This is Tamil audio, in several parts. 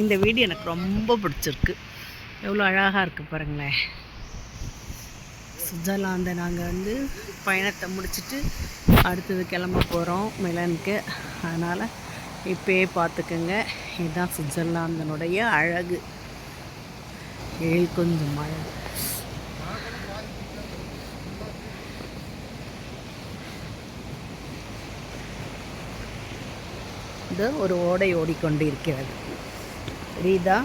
இந்த வீடு எனக்கு ரொம்ப பிடிச்சிருக்கு. எவ்வளோ அழகாக இருக்குது பாருங்களேன். சுவிட்சர்லாந்தை நாங்கள் வந்து பயணத்தை முடிச்சிட்டு அடுத்தது கிளம்ப போகிறோம் மிலனுக்கு. அதனால் இப்போயே பார்த்துக்குங்க இதுதான் சுவிட்சர்லாந்தனுடைய அழகு. எழில் கொஞ்சம் அழகு இது ஒரு ஓடை ஓடிக்கொண்டு இருக்கிறது ரீதா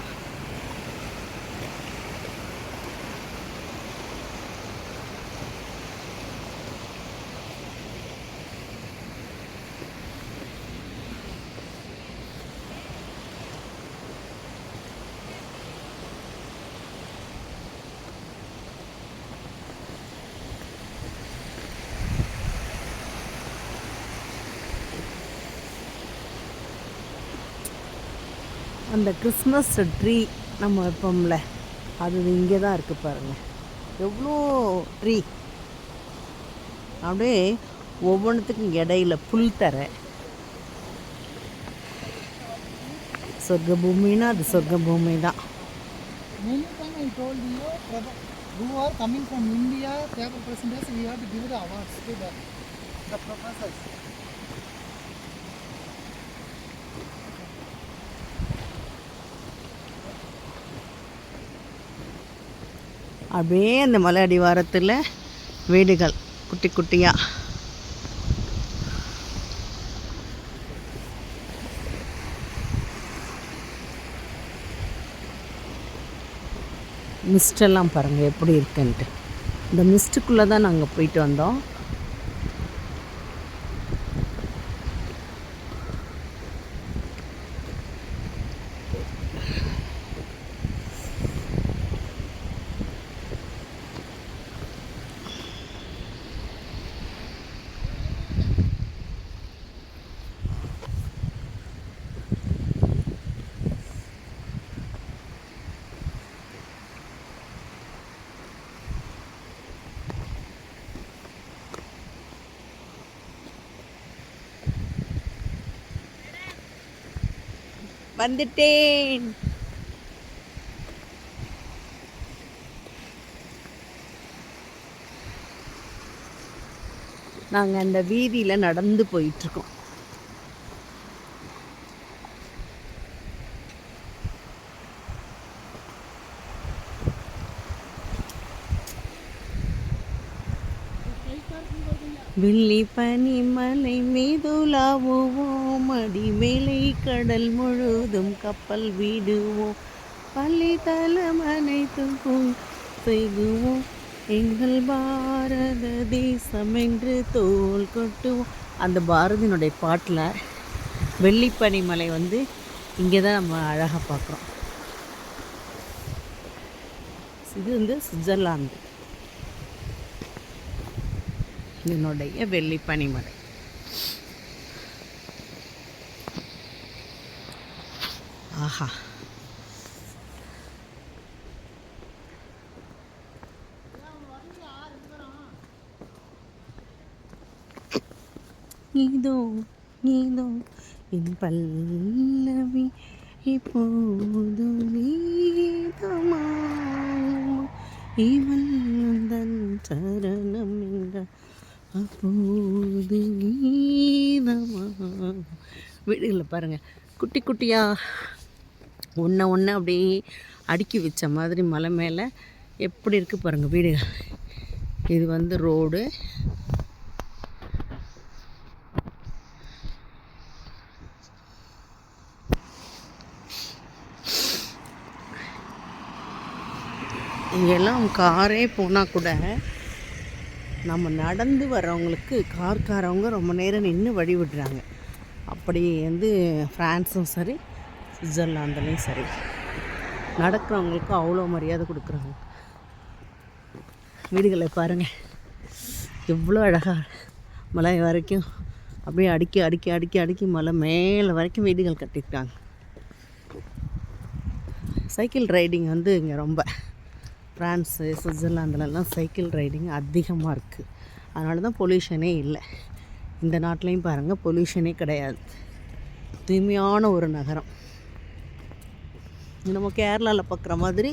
அந்த கிறிஸ்மஸ் ட்ரீ நம்ம வைப்போம்ல அது இங்கே தான் இருக்குது பாருங்கள் எவ்வளோ ட்ரீ அப்படியே ஒவ்வொன்றுத்துக்கும் இடையில புல் தர சொர்க்க பூமின்னா அது சொர்க்க பூமி தான் who are coming from India, they have. அப்படியே அந்த மலை அடிவாரத்தில் வீடுகள் குட்டி குட்டியாக மிஸ்டெல்லாம் பாருங்கள் எப்படி இருக்குன்ட்டு. இந்த மிஸ்ட்டுக்குள்ளே தான் நாங்கள் போயிட்டு வந்தோம். வந்துட்டேன். நாங்கள் அந்த வீதியில் நடந்து போயிட்டுருக்கோம். வில்லி பனி மலை மீதுலாவுவோம் அடிமேலை கடல் முழுதும் கப்பல் விடுவோம். பள்ளி தலம் அனைத்துக்கும் செய்குவோம் எங்கள் பாரத தேசம் என்று தோல் கொட்டுவோம். அந்த பாரதியினுடைய பாட்டில் வெள்ளிப்பனி மலை வந்து இங்கே தான் நம்ம அழகாக பார்க்குறோம் இது வந்து சுவிட்சர்லாந்து. என்னுடைய வெள்ளி பனிமலை. ஆஹா. இதோ இதோ என் பல்லவி இப்போது நீதமா இவன் தன் சரணம் என்ற வீடுகளில் பாருங்கள் குட்டி குட்டியாக ஒன்று ஒன்று அப்படியே அடுக்கி வச்ச மாதிரி மலை மேலே எப்படி இருக்குது பாருங்கள் வீடுகள். இது வந்து ரோடு. இங்கெல்லாம் காரே போனால் கூட நம்ம நடந்து வர்றவங்களுக்கு கார்காரவங்க ரொம்ப நேரம் நின்று வழி விடுறாங்க அப்படி வந்து ஃப்ரான்ஸும் சரி சுவிட்சர்லாந்துலேயும் சரி. நடக்கிறவங்களுக்கு அவ்வளோ மரியாதை கொடுக்குறாங்க. வீடுகளை பாருங்கள் எவ்வளோ அழகாக மலை வரைக்கும் அப்படியே அடுக்கி அடுக்கி அடுக்கி அடுக்கி மலை மேலே வரைக்கும் வீடுகள் கட்டிட்டாங்க சைக்கிள் ரைடிங் வந்து இங்கே ரொம்ப ஃப்ரான்ஸு சுவிட்சர்லாந்துலலாம் சைக்கிள் ரைடிங் அதிகமாக இருக்குது அதனால தான் பொல்யூஷனே இல்லை. இந்த நாட்டிலையும் பாருங்கள் பொல்யூஷனே கிடையாது. தூய்மையான ஒரு நகரம். நம்ம கேரளாவில் பார்க்குற மாதிரி